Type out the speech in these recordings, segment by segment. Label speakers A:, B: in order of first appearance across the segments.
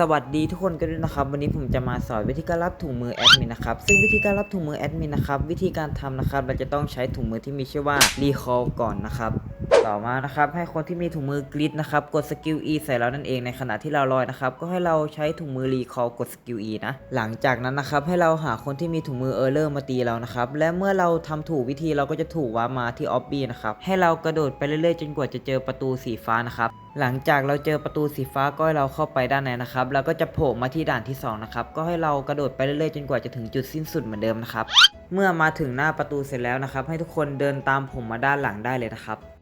A: สวัสดีทุกคนกันด้วยนะครับวันนี้ผมจะมาสอนวิธีการรับถุงมือแอดมินนะครับซึ่งวิธีการรับถุงมือแอดมินนะครับวิธีการทำนะครับเราจะต้องใช้ถุงมือที่มีชื่อว่ารีคอลก่อนนะครับ ต่อมานะครับให้คนที่มีถุงมือกริดนะครับกดสกิล E ใส่เรานั่นเองในขณะที่เราลอยนะครับก็ให้เราใช้ถุงมือรีคอลกดสกิล E นะหลังจากนั้นนะครับให้เราหาคนที่มีถุงมือเออร์เลอร์มาตีเรานะครับและเมื่อเราทำถูกวิธีเราก็จะถูกว้ามาที่ออบบี้นะครับให้เรากระโดดไปเรื่อยๆ จนกว่าจะเจอประตูสีฟ้านะครับหลังจากเราเจอประตูสีฟ้าก็ให้เราเข้าไปด้านในนะครับแล้วก็จะโผล่มาที่ด่านที่สองนะครับก็ให้เรากระโดดไปเรื่อยๆจนกว่าจะถึงจุดสิ้นสุดเหมือนเดิมนะครับเมื่อมาถึงหน้าประตูเสร็จแล้วนะครับ ให้ทุกคนเดินตามผมมาด้านหลังได้เลยนะครับ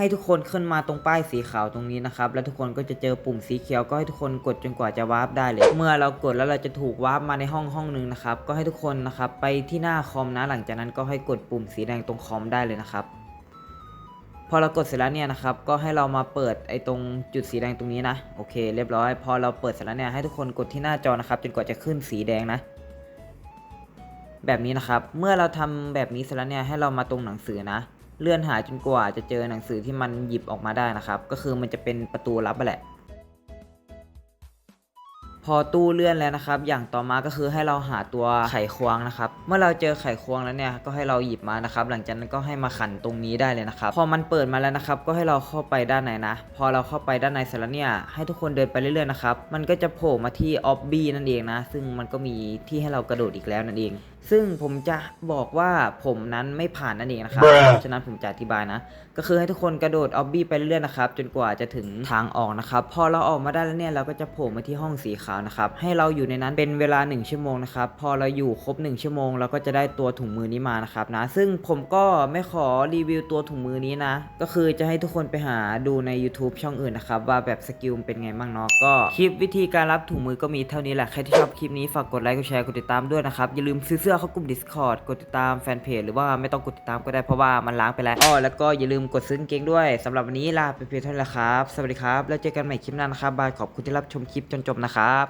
A: ให้ทุกคนขึ้นมาตรงป้ายสีขาวตรงนี้นะครับ แล้วทุกคนก็จะเจอปุ่มสีเขียวก็ให้ทุกคนกดจนกว่าจะวาร์ปได้เลย เมื่อเรากดแล้วเราจะถูกวาร์ปมาในห้องห้องหนึ่งนะครับ ก็ให้ทุกคนนะครับไปที่หน้าคอมนะ หลังจากนั้นก็ให้กดปุ่มสีแดงตรงคอมได้เลยนะครับ พอเรากดเสร็จแล้วเนี่ยนะครับ ก็ให้เรามาเปิดไอ้ตรงจุดสีแดงตรงนี้นะ โอเค เรียบร้อย พอเราเปิดเสร็จแล้วเนี่ยให้ทุกคนกดที่หน้าจอนะครับ จนกว่าจะขึ้นสีแดงนะแบบนี้นะครับ เมื่อเราทำแบบนี้เสร็จแล้วเนี่ยให้เรามาตรงหนังสือนะ เลื่อนหาจนกว่าจะเจอหนังสือที่มันหยิบออกมาได้นะครับ ก็คือมันจะเป็นประตูลับไปแหละ พอตู้เลื่อนแล้วนะครับ อย่างต่อมาก็คือให้เราหาตัวไขควงนะครับ เมื่อเราเจอไขควงแล้วเนี่ยก็ให้เราหยิบมานะครับ หลังจากนั้นก็ให้มาขันตรงนี้ได้เลยนะครับ พอมันเปิดมาแล้วนะครับ ก็ให้เราเข้าไปด้านในนะ พอเราเข้าไปด้านในเสร็จแล้วเนี่ยให้ทุกคนเดินไปเรื่อยๆนะครับ มันก็จะโผล่มาที่ออบบี้นั่นเองนะ ซึ่งมันก็มีที่ให้เรากระโดดอีกแล้วนั่นเองซึ่งผมจะบอกว่าผมนั้นไม่ผ่านนั่นเองนะครับ
B: Bruh
A: เพราะฉะนั้นผมจะอธิบายนะ ก็คือให้ทุกคนกระโดดออบบี้ไปเรื่อยๆนะครับ จนกว่าจะถึงทางออกนะครับ พอเราออกมาได้แล้วเนี่ยเราก็จะโผล่มาที่ห้องสีขาวนะครับ ให้เราอยู่ในนั้นเป็นเวลา 1 ชั่วโมงนะครับ พอเราอยู่ครบ 1 ชั่วโมงเราก็จะได้ตัวถุงมือนี้มานะครับนะ ซึ่งผมก็ไม่ขอรีวิวตัวถุงมือนี้นะ ก็คือจะให้ทุกคนไปหาดูใน YouTube ช่องอื่นนะครับว่าแบบสกิลมันเป็นไงบ้างเนาะ ก็คลิปวิธีการรับถุงมือก็มีเท่านี้แหละ ใครที่ชอบคลิปนี้ฝากกดไลค์ กดแชร์ กดติดตามด้วยนะครับ อย่าลืมซื้อเสื้อเข้ากลุ่ม Discord กดติดตามแฟนเพจหรือว่าไม่ต้องกดติดตามก็ได้เพราะว่ามันล้างไปแล้วอ้อแล้วก็อย่าลืมกดซื้อกางเกงด้วยสำหรับวันนี้ลาไปเพียงเท่านี้ละครับ สวัสดีครับ แล้วเจอกันใหม่คลิปหน้านะครับบายขอบคุณที่รับชมคลิปจนจบนะครับ